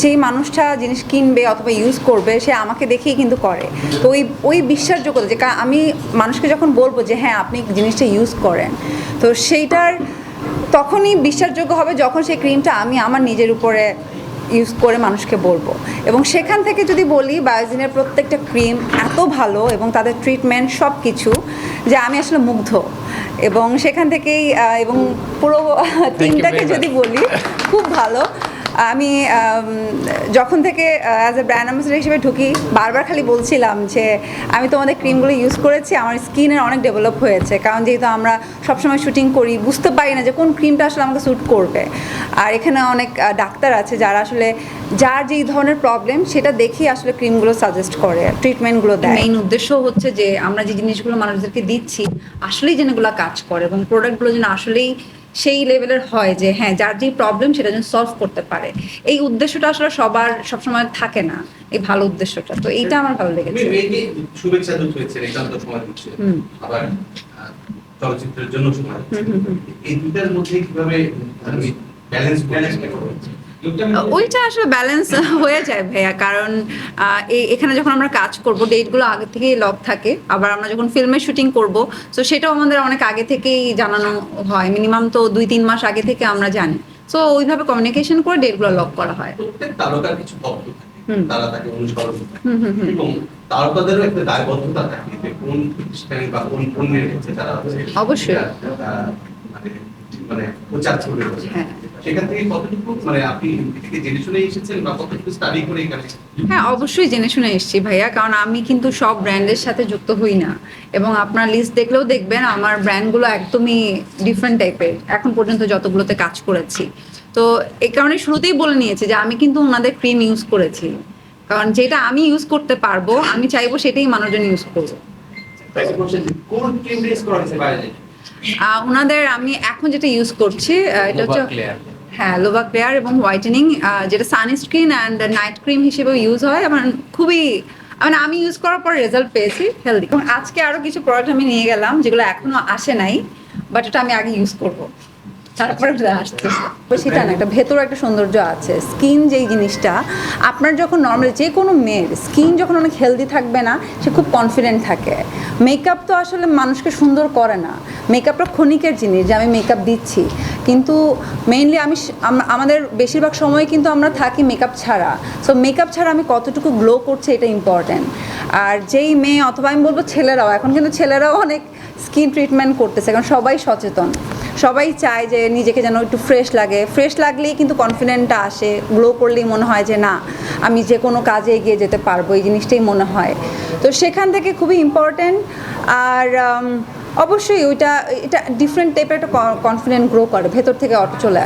যেই মানুষটা জিনিস কিনবে অথবা ইউজ করবে সে আমাকে দেখেই কিন্তু করে। তো ওই ওই বিশ্বাসযোগ্যতা যে আমি মানুষকে যখন বলব যে হ্যাঁ আপনি জিনিসটা ইউজ করেন। তো সেইটার তখনই বিশ্বাসযোগ্য হবে যখন সেই ক্রিমটা আমি আমার নিজের উপরে ইউজ করে মানুষকে বলব। এবং সেখান থেকে যদি বলি বায়োজিনের প্রত্যেকটা ক্রিম এত ভালো এবং তাদের ট্রিটমেন্ট সব কিছু যে আমি আসলে মুগ্ধ। এবং সেখান থেকেই এবং পুরো টিমটাকে যদি বলি খুব ভালো। আমি যখন থেকে অ্যাজ এ ব্র্যান্ড অ্যাম্বাসেডার হিসেবে ঢুকি, বারবার খালি বলছিলাম যে, আমি তোমাদের ক্রিমগুলো ইউজ করেছি, আমার স্কিনের অনেক ডেভেলপ হয়েছে। কারণ যেহেতু আমরা সবসময় শুটিং করি, বুঝতে পারি না যে কোন ক্রিমটা আসলে আমাকে স্যুট করবে। আর এখানে অনেক ডাক্তার আছে যারা আসলে, যার যেই ধরনের প্রবলেম সেটা দেখেই আসলে ক্রিমগুলো সাজেস্ট করে ট্রিটমেন্টগুলো দেয়। মেইন উদ্দেশ্য হচ্ছে যে, আমরা যে জিনিসগুলো মানুষদেরকে দিচ্ছি, আসলেই যেন এগুলো কাজ করে এবং প্রোডাক্টগুলো যেন আসলেই সেই লেভেলের হয় যে হ্যাঁ যার যে প্রবলেম সেটা যেন সলভ করতে পারে। এই উদ্দেশ্যটা আসলে সবার সবসময় থাকে না এই ভালো উদ্দেশ্যটা। তো এইটা আমার ভালো লেগেছে। শুভেচ্ছা দূত হয়েছে একান্ত সময় দিচ্ছে আবার চলচ্চিত্রের জন্য সময়। এই দুটার মধ্যে কীভাবে ব্যালেন্স ব্যালেন্স ওইটা আসলে ব্যালেন্স হয়ে যায় ভাইয়া কারণ এখানে যখন আমরা কাজ করব ডেটগুলো আগে থেকেই লক থাকে আবার আমরা যখন ফিল্মের শুটিং করব তো সেটাও আমাদের অনেক আগে থেকেই জানানো হয় মিনিমাম তো দুই তিন মাস আগে থেকে আমরা জানি সো ওইভাবে কমিউনিকেশন করে ডেটগুলো লক করা হয় তারকার কিছু ভক্ত হুম। তারা তাকে অনুসরণ হুম, হুম, হুম। এবং তারকাদেরও একটা দায়বদ্ধতা থাকে যে কোন প্রতিষ্ঠানে বা কোন পণ্যের হচ্ছে তারা অবশ্যই। মানে মানে প্রচার হ্যাঁ। সেখান থেকে কতটুকু মানে আপনি এদিকে জেনে শুনে এসেছেন বা কতটুকু স্টাডি করে এখানে? হ্যাঁ অবশ্যই জেনে শুনে এসেছি ভাইয়া কারণ আমি কিন্তু সব ব্র্যান্ডের সাথে যুক্ত হই না। এবং আপনার লিস্ট দেখলেও দেখবেন আমার ব্র্যান্ডগুলো একদমই ডিফারেন্ট টাইপের এখন পর্যন্ত যতগুলোতে কাজ করেছি। তো এই কারণে শুরুতেই বলে নিয়েছি যে আমি কিন্তু ওনাদের ক্রিম ইউজ করেছি। কারণ যেটা আমি ইউজ করতে পারব আমি চাইব সেটাই মানুষজন ইউজ করব ওনাদের আমি এখন যেটা ইউজ করছি এটা হচ্ছে হ্যাঁ লোবাক বেয়ার এবং হোয়াইটেনিং যেটা সানস্ক্রিন অ্যান্ড নাইট ক্রিম হিসেবেও ইউজ হয়। আমার খুবই মানে আমি ইউজ করার পর রেজাল্ট পেয়েছি হেলদি আজকে আরও কিছু প্রোডাক্ট আমি নিয়ে গেলাম, যেগুলো এখনও আসে নাই বাট ওটা আমি আগে ইউজ করব। তারপরে সেটা না, একটা একটা সৌন্দর্য আছে। স্কিন যেই জিনিসটা, আপনার যখন নর্মাল যে কোনো মেয়ের স্কিন যখন অনেক হেলদি থাকবে না, সে খুব কনফিডেন্ট থাকে। মেকআপ তো আসলে মানুষকে সুন্দর করে না। মেকআপটা ক্ষণিকের জিনিস, যে আমি মেকআপ দিচ্ছি। কিন্তু মেইনলি আমি আমাদের বেশিরভাগ সময় কিন্তু আমরা থাকি মেকআপ ছাড়া। সো মেকআপ ছাড়া আমি কতটুকু গ্লো করছে এটা ইম্পর্ট্যান্ট আর যেই মেয়ে, অথবা আমি বলব ছেলেরাও, এখন কিন্তু ছেলেরাও অনেক স্কিন ট্রিটমেন্ট করতেছে কারণ সবাই সচেতন। সবাই চায় যে নিজেকে যেন একটু ফ্রেশ লাগে। ফ্রেশ লাগলেই কিন্তু কনফিডেন্টটা আসে। গ্লো করলেই মনে হয় যে, না, আমি যে কোনো কাজে এগিয়ে যেতে পারব। এই জিনিসটাই মনে হয়। তো সেখান থেকে খুবই ইম্পর্ট্যান্ট আর অবশ্যই ওইটা, এটা ডিফারেন্ট টাইপের একটা কনফিডেন্ট গ্রো করে। ভেতর থেকে অটো চলে আসে।